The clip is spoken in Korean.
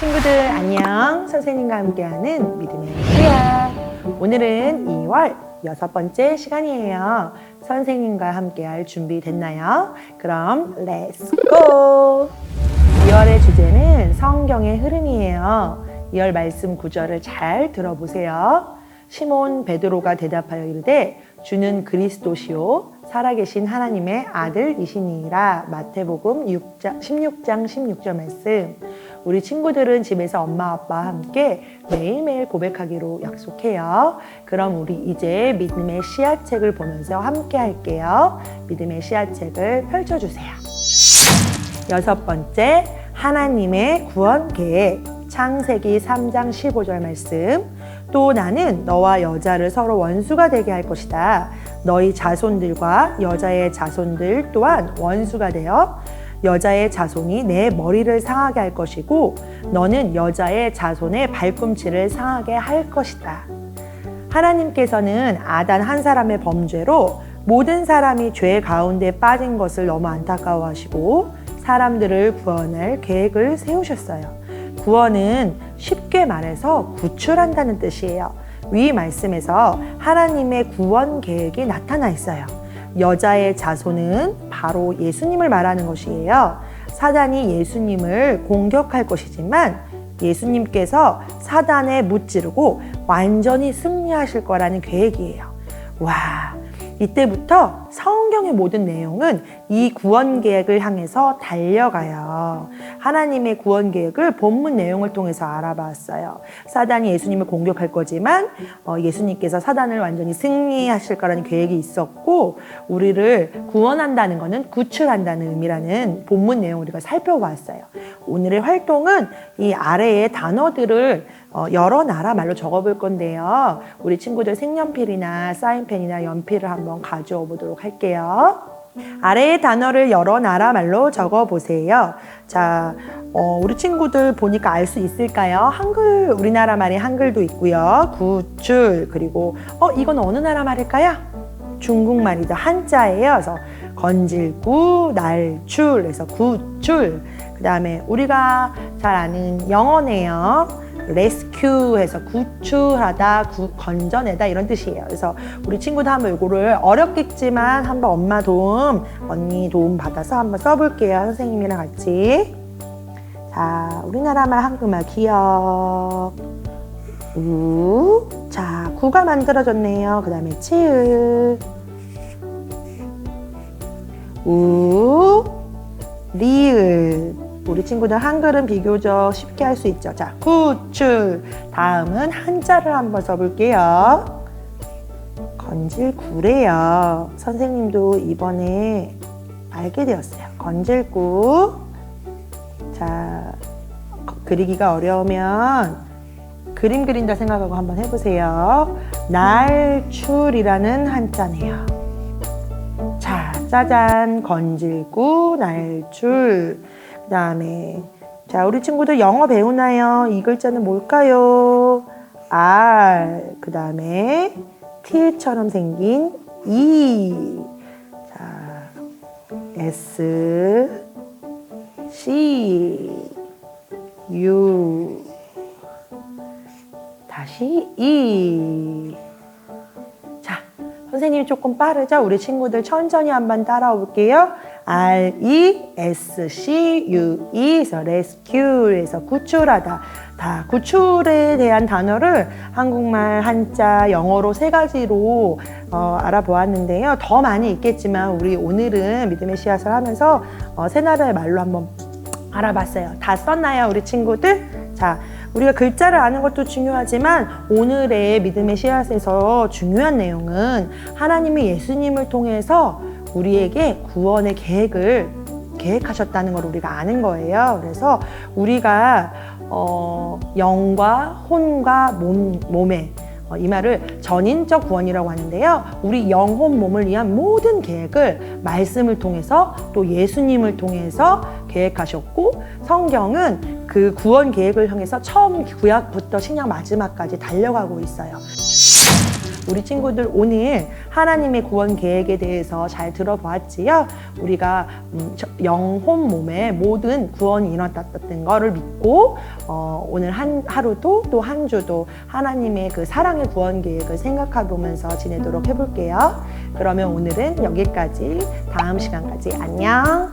친구들 안녕. 선생님과 함께하는 믿음의 시야. 오늘은 2월 여섯 번째 시간이에요. 선생님과 함께할 준비 됐나요? 그럼 렛츠 고! 2월의 주제는 성경의 흐름이에요. 2월 말씀 구절을 잘 들어보세요. 시몬 베드로가 대답하여 이르되 주는 그리스도시요 살아계신 하나님의 아들이시니라 마태복음 6장, 16장 16절 말씀 우리 친구들은 집에서 엄마 아빠와 함께 매일매일 고백하기로 약속해요. 그럼 우리 이제 믿음의 씨앗책을 보면서 함께 할게요. 믿음의 씨앗책을 펼쳐주세요. 여섯 번째, 하나님의 구원 계획. 창세기 3장 15절 말씀. 또 나는 너와 여자를 서로 원수가 되게 할 것이다. 너희 자손들과 여자의 자손들 또한 원수가 되어 여자의 자손이 내 머리를 상하게 할 것이고 너는 여자의 자손의 발꿈치를 상하게 할 것이다. 하나님께서는 아단 한 사람의 범죄로 모든 사람이 죄 가운데 빠진 것을 너무 안타까워하시고 사람들을 구원할 계획을 세우셨어요. 구원은 쉽게 말해서 구출한다는 뜻이에요. 위 말씀에서 하나님의 구원 계획이 나타나 있어요. 여자의 자손은 바로 예수님을 말하는 것이에요. 사단이 예수님을 공격할 것이지만 예수님께서 사단에 무찌르고 완전히 승리하실 거라는 계획이에요. 와, 이때부터 성경의 모든 내용은 이 구원 계획을 향해서 달려가요. 하나님의 구원 계획을 본문 내용을 통해서 알아봤어요. 사단이 예수님을 공격할 거지만 어, 예수님께서 사단을 완전히 승리하실 거라는 계획이 있었고 우리를 구원한다는 것은 구출한다는 의미라는 본문 내용 우리가 살펴봤어요. 오늘의 활동은 이 아래의 단어들을 어, 여러 나라 말로 적어볼 건데요. 우리 친구들 색연필이나 사인펜이나 연필을 한번 가져오 보도록 할게요. 아래의 단어를 여러 나라 말로 적어 보세요. 자, 어, 우리 친구들 보니까 알 수 있을까요? 한글, 우리나라 말이 한글도 있고요. 구출, 그리고, 어, 이건 어느 나라 말일까요? 중국말이죠. 한자예요. 그래서 건질구, 날출, 그래서 구출. 그 다음에 우리가 잘 아는 영어네요. 레스큐해서 구출하다, 구, 건져내다 이런 뜻이에요. 그래서 우리 친구도 한번 이거를 어렵겠지만 한번 엄마 도움, 언니 도움 받아서 한번 써볼게요. 선생님이랑 같이. 자, 우리나라 말 한국말 기억. 우. 자, 구가 만들어졌네요. 그 다음에 치읓. 우. 리을. 우리 친구들 한글은 비교적 쉽게 할 수 있죠. 자, 구출. 다음은 한자를 한번 써볼게요. 건질구래요. 선생님도 이번에 알게 되었어요. 건질구. 자, 거- 그리기가 어려우면 그림 그린다 생각하고 한번 해보세요. 날출이라는 한자네요. 자, 짜잔. 건질구, 날출. 그 다음에, 자, 우리 친구들 영어 배우나요? 이 글자는 뭘까요? R. 그 다음에, T처럼 생긴 E. 자, S. C. U. 다시 E. 자, 선생님이 조금 빠르죠? 우리 친구들 천천히 한번 따라와 볼게요. R, E, S, C, U, E에서 rescue에서 구출하다. 다 구출에 대한 단어를 한국말, 한자, 영어로 세 가지로 어, 알아보았는데요. 더 많이 있겠지만 우리 오늘은 믿음의 씨앗을 하면서 어, 세 나라의 말로 한번 알아봤어요. 다 썼나요, 우리 친구들? 자, 우리가 글자를 아는 것도 중요하지만 오늘의 믿음의 씨앗에서 중요한 내용은 하나님이 예수님을 통해서 우리에게 구원의 계획을 계획하셨다는 걸 우리가 아는 거예요. 그래서 우리가 어, 영과 혼과 몸, 몸에 어, 이 말을 전인적 구원이라고 하는데요. 우리 영혼 몸을 위한 모든 계획을 말씀을 통해서 또 예수님을 통해서 계획하셨고 성경은 그 구원 계획을 향해서 처음 구약부터 신약 마지막까지 달려가고 있어요. 우리 친구들 오늘 하나님의 구원 계획에 대해서 잘 들어보았지요? 우리가 음, 저- 영혼 몸에 모든 구원이 일어났던 거를 믿고 어, 오늘 한 하루도 또 한 주도 하나님의 그 사랑의 구원 계획을 생각해 보면서 지내도록 해볼게요. 그러면 오늘은 여기까지. 다음 시간까지 안녕.